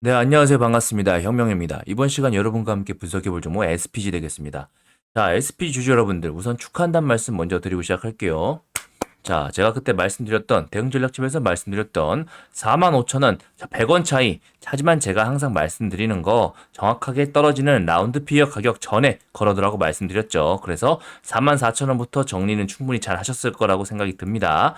네, 안녕하세요. 반갑습니다. 혁명입니다. 이번 시간 여러분과 함께 분석해 볼 종목 SPG 되겠습니다. 자, SPG 주주 여러분들, 우선 축하한다는 말씀 먼저 드리고 시작할게요. 자, 제가 그때 말씀드렸던 대응 전략집에서 말씀드렸던 45,000원, 100원 차이. 하지만 제가 항상 말씀드리는 거 정확하게 떨어지는 라운드 피어 가격 전에 걸어두라고 말씀드렸죠. 그래서 44,000원부터 정리는 충분히 잘 하셨을 거라고 생각이 듭니다.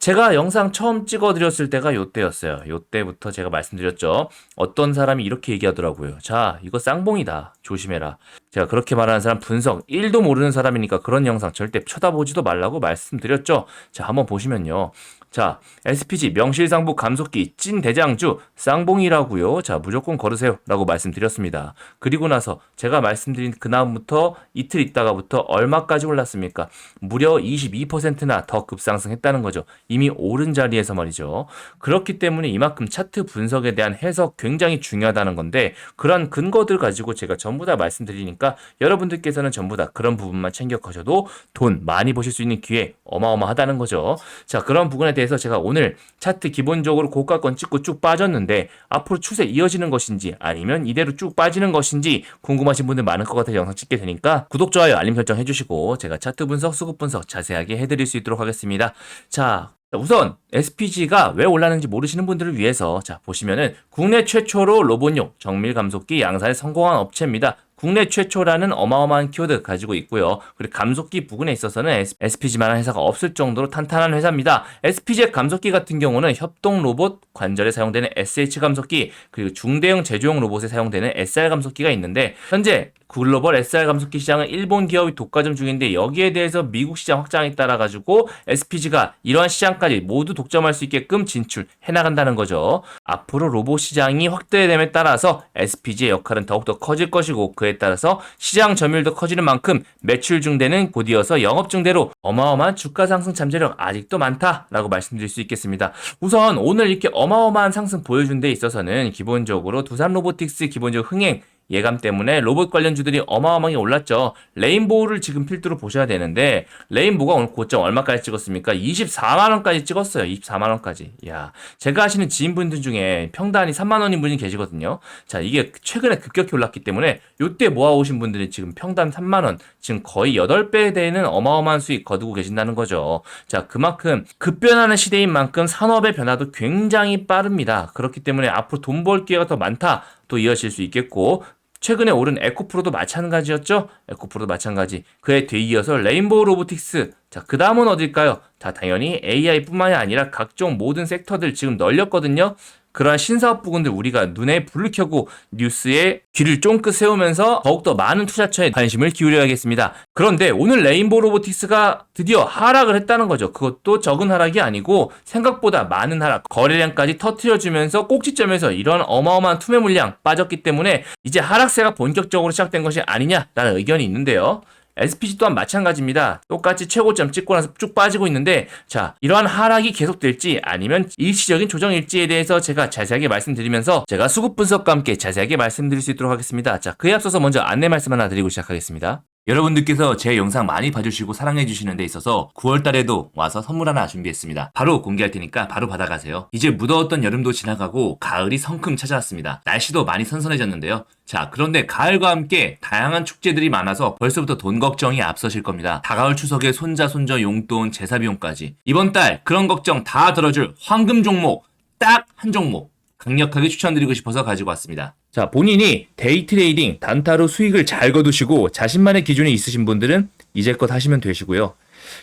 제가 영상 처음 찍어드렸을 때가 요때였어요. 요때부터 제가 말씀드렸죠. 어떤 사람이 이렇게 얘기하더라고요. 자, 이거 쌍봉이다. 조심해라. 제가 그렇게 말하는 사람 분석 1도 모르는 사람이니까 그런 영상 절대 쳐다보지도 말라고 말씀드렸죠. 자, 한번 보시면요. 자, SPG 명실상부 감속기 찐 대장주 쌍봉이라고요. 자, 무조건 걸으세요. 라고 말씀드렸습니다. 그리고 나서 제가 말씀드린 그다음부터 이틀 있다가부터 얼마까지 올랐습니까? 무려 22%나 더 급상승했다는 거죠. 이미 오른 자리에서 말이죠. 그렇기 때문에 이만큼 차트 분석에 대한 해석 굉장히 중요하다는 건데 그런 근거들 가지고 제가 전부 다 말씀드리니까 여러분들께서는 전부 다 그런 부분만 챙겨 가셔도 돈 많이 버실 수 있는 기회 어마어마하다는 거죠. 자, 그런 부분에 대해 서 제가 오늘 차트 기본적으로 고가권 찍고 쭉 빠졌는데 앞으로 추세 이어지는 것인지 아니면 이대로 쭉 빠지는 것인지 궁금하신 분들 많을 것 같아서 영상 찍게 되니까 구독, 좋아요, 알림 설정 해주시고 제가 차트 분석, 수급 분석 자세하게 해드릴 수 있도록 하겠습니다. 자, 우선 SPG가 왜 올랐는지 모르시는 분들을 위해서 자 보시면은 국내 최초로 로봇용 정밀 감속기 양산에 성공한 업체입니다. 국내 최초라는 어마어마한 키워드 가지고 있고요. 그리고 감속기 부분에 있어서는 SPG만한 회사가 없을 정도로 탄탄한 회사입니다. SPG 감속기 같은 경우는 협동 로봇 관절에 사용되는 SH 감속기 그리고 중대형 제조용 로봇에 사용되는 SR 감속기가 있는데 현재 글로벌 SR 감속기 시장은 일본 기업이 독과점 중인데 여기에 대해서 미국 시장 확장에 따라 가지고 SPG가 이러한 시장까지 모두 독점할 수 있게끔 진출해 나간다는 거죠. 앞으로 로봇 시장이 확대됨에 따라서 SPG의 역할은 더욱더 커질 것이고 그에 따라서 시장 점유율도 커지는 만큼 매출 증대는 곧이어서 영업 증대로 어마어마한 주가 상승 잠재력 아직도 많다라고 말씀드릴 수 있겠습니다. 우선 오늘 이렇게 어마어마한 상승 보여준 데 있어서는 기본적으로 두산 로보틱스 기본적 흥행 예감 때문에 로봇 관련주들이 어마어마하게 올랐죠. 레인보우를 지금 필두로 보셔야 되는데 레인보우가 오늘 고점 얼마까지 찍었습니까? 24만 원까지 찍었어요. 24만 원까지. 야, 제가 아시는 지인분들 중에 평단이 3만 원인 분이 계시거든요. 자, 이게 최근에 급격히 올랐기 때문에 요때 모아 오신 분들이 지금 평단 3만 원, 지금 거의 8배 되는 어마어마한 수익 거두고 계신다는 거죠. 자, 그만큼 급변하는 시대인 만큼 산업의 변화도 굉장히 빠릅니다. 그렇기 때문에 앞으로 돈 벌 기회가 더 많다. 또 이어질 수 있겠고 최근에 오른 에코프로도 마찬가지였죠? 에코프로도 마찬가지. 그에 뒤이어서 레인보우 로보틱스. 자, 그 다음은 어딜까요? 자, 당연히 AI뿐만이 아니라 각종 모든 섹터들 지금 널렸거든요. 그러한 신사업 부분들 우리가 눈에 불을 켜고 뉴스에 귀를 쫑긋 세우면서 더욱더 많은 투자처에 관심을 기울여야겠습니다. 그런데 오늘 레인보우 로보틱스가 드디어 하락을 했다는 거죠. 그것도 적은 하락이 아니고 생각보다 많은 하락, 거래량까지 터트려주면서 꼭지점에서 이런 어마어마한 투매 물량 빠졌기 때문에 이제 하락세가 본격적으로 시작된 것이 아니냐라는 의견이 있는데요. SPG 또한 마찬가지입니다. 똑같이 최고점 찍고 나서 쭉 빠지고 있는데 자 이러한 하락이 계속될지 아니면 일시적인 조정일지에 대해서 제가 자세하게 말씀드리면서 제가 수급 분석과 함께 자세하게 말씀드릴 수 있도록 하겠습니다. 자 그에 앞서서 먼저 안내 말씀 하나 드리고 시작하겠습니다. 여러분들께서 제 영상 많이 봐주시고 사랑해주시는 데 있어서 9월달에도 와서 선물 하나 준비했습니다. 바로 공개할 테니까 바로 받아가세요. 이제 무더웠던 여름도 지나가고 가을이 성큼 찾아왔습니다. 날씨도 많이 선선해졌는데요. 자, 그런데 가을과 함께 다양한 축제들이 많아서 벌써부터 돈 걱정이 앞서실 겁니다. 다가올 추석에 손자, 손자 용돈, 제사 비용까지. 이번 달 그런 걱정 다 들어줄 황금 종목 딱 한 종목 강력하게 추천드리고 싶어서 가지고 왔습니다. 자, 본인이 데이 트레이딩, 단타로 수익을 잘 거두시고 자신만의 기준이 있으신 분들은 이제껏 하시면 되시고요.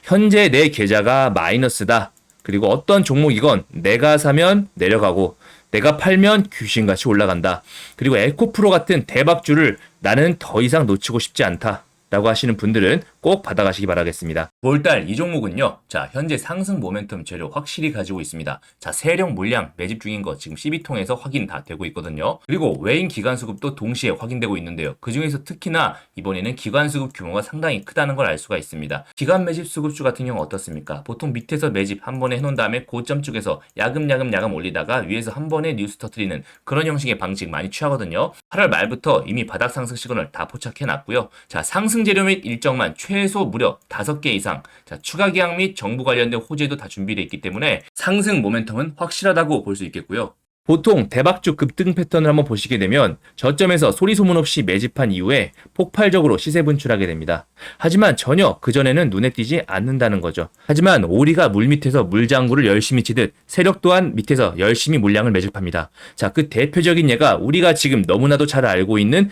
현재 내 계좌가 마이너스다. 그리고 어떤 종목이건 내가 사면 내려가고 내가 팔면 귀신같이 올라간다. 그리고 에코프로 같은 대박주를 나는 더 이상 놓치고 싶지 않다. 라고 하시는 분들은 꼭 받아가시기 바라겠습니다. 9월달 이 종목은요. 자, 현재 상승 모멘텀 재료 확실히 가지고 있습니다. 자, 세력 물량 매집 중인 거 지금 12통에서 확인 다 되고 있거든요. 그리고 외인 기관 수급도 동시에 확인되고 있는데요. 그 중에서 특히나 이번에는 기관 수급 규모가 상당히 크다는 걸 알 수가 있습니다. 기관 매집 수급주 같은 경우 어떻습니까? 보통 밑에서 매집 한 번에 해놓은 다음에 고점 쪽에서 야금야금 야금 올리다가 위에서 한 번에 뉴스 터트리는 그런 형식의 방식 많이 취하거든요. 8월 말부터 이미 바닥 상승 시그널 다 포착해 놨고요. 자, 상승 재료 및 일정만 최소 무려 5개 이상, 자, 추가 계약 및 정부 관련된 호재도 다 준비되어 있기 때문에 상승 모멘텀은 확실하다고 볼 수 있겠고요. 보통 대박주 급등 패턴을 한번 보시게 되면 저점에서 소리 소문 없이 매집한 이후에 폭발적으로 시세 분출하게 됩니다. 하지만 전혀 그전에는 눈에 띄지 않는다는 거죠. 하지만 오리가 물 밑에서 물장구를 열심히 치듯 세력 또한 밑에서 열심히 물량을 매집합니다. 자, 그 대표적인 예가 우리가 지금 너무나도 잘 알고 있는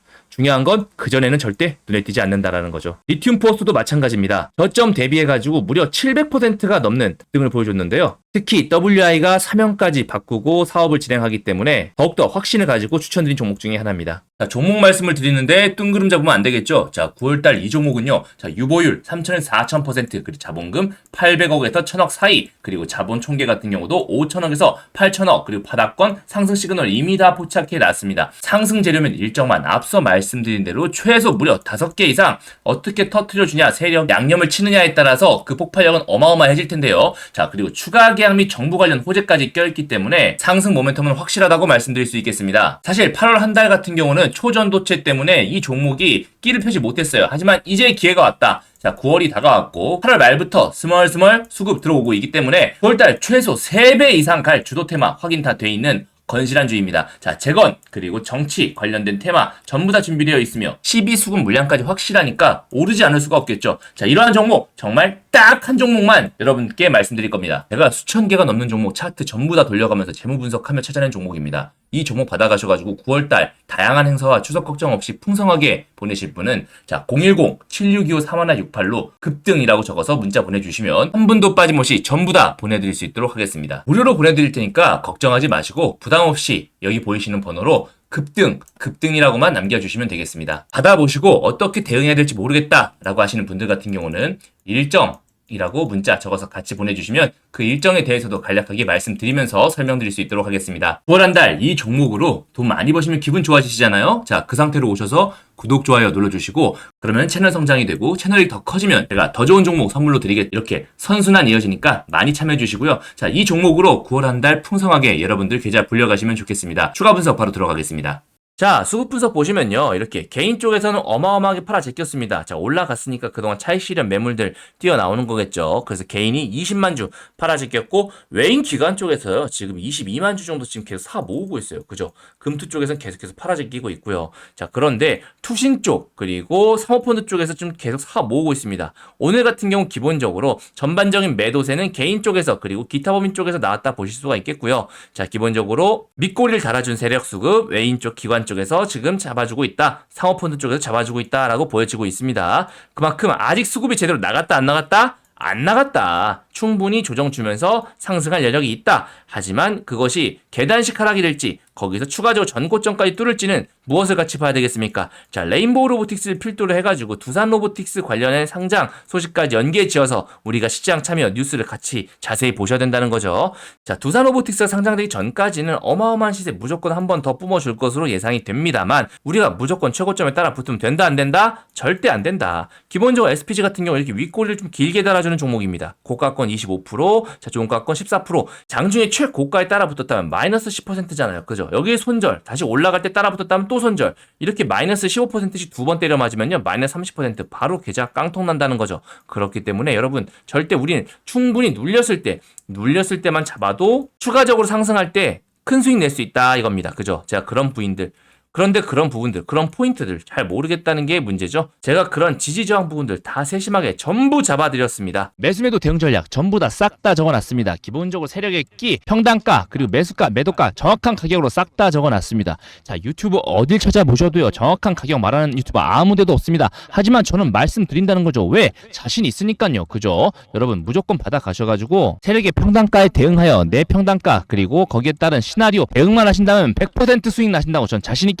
중요한 건 그전에는 절대 눈에 띄지 않는다라는 거죠. 리튬 포스도 마찬가지입니다. 저점 대비해가지고 무려 700%가 넘는 등을 보여줬는데요. 특히 WI가 사명까지 바꾸고 사업을 진행하기 때문에 더욱더 확신을 가지고 추천드린 종목 중에 하나입니다. 자, 종목 말씀을 드리는데 뜬구름 잡으면 안 되겠죠? 자, 9월달 이 종목은요. 자, 유보율 3천에서 4,000% 그리고 자본금 800억에서 1,000억 사이 그리고 자본 총계 같은 경우도 5천억에서 8천억 그리고 바닥권 상승 시그널 이미 다 포착해 놨습니다. 상승 재료면 일정만 앞서 말 씀드린 대로 최소 무려 5개 이상 어떻게 터트려 주냐 세력 양념을 치느냐에 따라서 그 폭발력은 어마어마해질 텐데요. 자, 그리고 추가 계약 및 정부 관련 호재까지 껴있기 때문에 상승 모멘텀은 확실하다고 말씀드릴 수 있겠습니다. 사실 8월 한 달 같은 경우는 초전도체 때문에 이 종목이 끼를 펴지 못했어요. 하지만 이제 기회가 왔다. 자, 9월이 다가왔고 8월 말부터 스멀스멀 수급 들어오고 있기 때문에 9월달 최소 3배 이상 갈 주도 테마 확인 다 돼 있는 건실한 주입니다. 자, 재건 그리고 정치 관련된 테마 전부 다 준비되어 있으며 12수급 물량까지 확실하니까 오르지 않을 수가 없겠죠. 자, 이러한 종목 정말 딱 한 종목만 여러분께 말씀드릴 겁니다. 제가 수천 개가 넘는 종목 차트 전부 다 돌려가면서 재무 분석하며 찾아낸 종목입니다. 이 종목 받아가셔가지고 9월달 다양한 행사와 추석 걱정 없이 풍성하게 보내실 분은 자 010-7625-3168로 급등이라고 적어서 문자 보내주시면 한 분도 빠짐없이 전부 다 보내드릴 수 있도록 하겠습니다. 무료로 보내드릴 테니까 걱정하지 마시고 부담 없이 여기 보이시는 번호로 급등, 급등이라고만 남겨주시면 되겠습니다. 받아보시고 어떻게 대응해야 될지 모르겠다라고 하시는 분들 같은 경우는 일정, 이라고 문자 적어서 같이 보내주시면 그 일정에 대해서도 간략하게 말씀드리면서 설명드릴 수 있도록 하겠습니다. 9월 한 달 이 종목으로 돈 많이 버시면 기분 좋아지시잖아요? 자, 그 상태로 오셔서 구독, 좋아요 눌러주시고 그러면 채널 성장이 되고 채널이 더 커지면 제가 더 좋은 종목 선물로 드리겠 이렇게 선순환 이어지니까 많이 참여해 주시고요. 자, 이 종목으로 9월 한 달 풍성하게 여러분들 계좌 불려가시면 좋겠습니다. 추가 분석 바로 들어가겠습니다. 자, 수급 분석 보시면요. 이렇게 개인 쪽에서는 어마어마하게 팔아 제꼈습니다. 자, 올라갔으니까 그동안 차익 실현 매물들 뛰어나오는 거겠죠. 그래서 개인이 20만 주 팔아 제꼈고 외인 기관 쪽에서요. 지금 22만 주 정도 지금 계속 사 모으고 있어요. 그죠? 금투 쪽에서는 계속해서 팔아 제끼고 있고요. 자, 그런데 투신 쪽 그리고 사모펀드 쪽에서 좀 계속 사 모으고 있습니다. 오늘 같은 경우 기본적으로 전반적인 매도세는 개인 쪽에서 그리고 기타 법인 쪽에서 나왔다 보실 수가 있겠고요. 자, 기본적으로 밑꼬리를 달아준 세력 수급 외인 쪽 기관 쪽에서 지금 잡아주고 있다. 상호펀드 쪽에서 잡아주고 있다라고 보여지고 있습니다. 그만큼 아직 수급이 제대로 나갔다 안 나갔다? 안 나갔다. 충분히 조정 주면서 상승할 여력이 있다. 하지만 그것이 계단식 하락이 될지 거기서 추가적으로 전고점까지 뚫을지는 무엇을 같이 봐야 되겠습니까? 자, 레인보우 로보틱스를 필두로 해가지고 두산 로보틱스 관련된 상장 소식까지 연계해 지어서 우리가 시장 참여 뉴스를 같이 자세히 보셔야 된다는 거죠. 자, 두산 로보틱스가 상장되기 전까지는 어마어마한 시세 무조건 한 번 더 뿜어줄 것으로 예상이 됩니다만 우리가 무조건 최고점에 따라 붙으면 된다 안 된다? 절대 안 된다. 기본적으로 SPG 같은 경우 이렇게 윗꼬리를 좀 길게 달아주는 종목입니다. 고가권 25%, 자, 종가권 14%, 장중에 최고가에 따라 붙었다면 마이너스 10%잖아요. 그죠? 여기에 손절, 다시 올라갈 때 따라 붙었다면 또 손절. 이렇게 마이너스 15%씩 두 번 때려 맞으면요. 마이너스 30% 바로 계좌 깡통 난다는 거죠. 그렇기 때문에 여러분 절대 우리는 충분히 눌렸을 때, 눌렸을 때만 잡아도 추가적으로 상승할 때 큰 수익 낼 수 있다 이겁니다. 그죠? 제가 그런 부인들 그런데 그런 부분들, 그런 포인트들 잘 모르겠다는 게 문제죠. 제가 그런 지지저항 부분들 다 세심하게 전부 잡아드렸습니다. 매수매도 대응 전략 전부 다 싹 다 적어놨습니다. 기본적으로 세력의 끼, 평단가, 그리고 매수가, 매도가 정확한 가격으로 싹 다 적어놨습니다. 자, 유튜브 어딜 찾아보셔도요, 정확한 가격 말하는 유튜버 아무 데도 없습니다. 하지만 저는 말씀드린다는 거죠. 왜? 자신 있으니까요. 그죠? 여러분, 무조건 받아가셔가지고, 세력의 평단가에 대응하여 내 평단가, 그리고 거기에 따른 시나리오, 대응만 하신다면 100% 수익 나신다고 전 자신 있게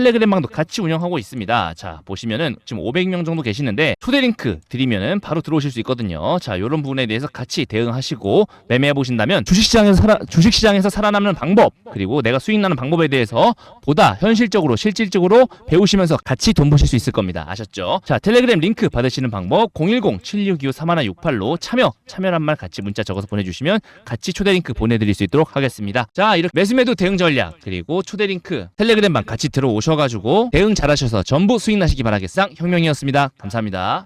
텔레그램방도 같이 운영하고 있습니다. 자 보시면은 지금 500명 정도 계시는데 초대 링크 드리면은 바로 들어오실 수 있거든요. 자 이런 부분에 대해서 같이 대응하시고 매매해 보신다면 주식시장에서 살아 주식시장에서 살아남는 방법 그리고 내가 수익 나는 방법에 대해서 보다 현실적으로 실질적으로 배우시면서 같이 돈 버실 수 있을 겁니다. 아셨죠? 자 텔레그램 링크 받으시는 방법 010-7625-3168로 참여 참여란 말 같이 문자 적어서 보내주시면 같이 초대 링크 보내드릴 수 있도록 하겠습니다. 자 이렇게 매수매도 대응 전략 그리고 초대 링크 텔레그램방 같이 들어오 셔가지고 대응 잘하셔서 전부 수익 나시기 바라겠상 혁명이었습니다. 감사합니다.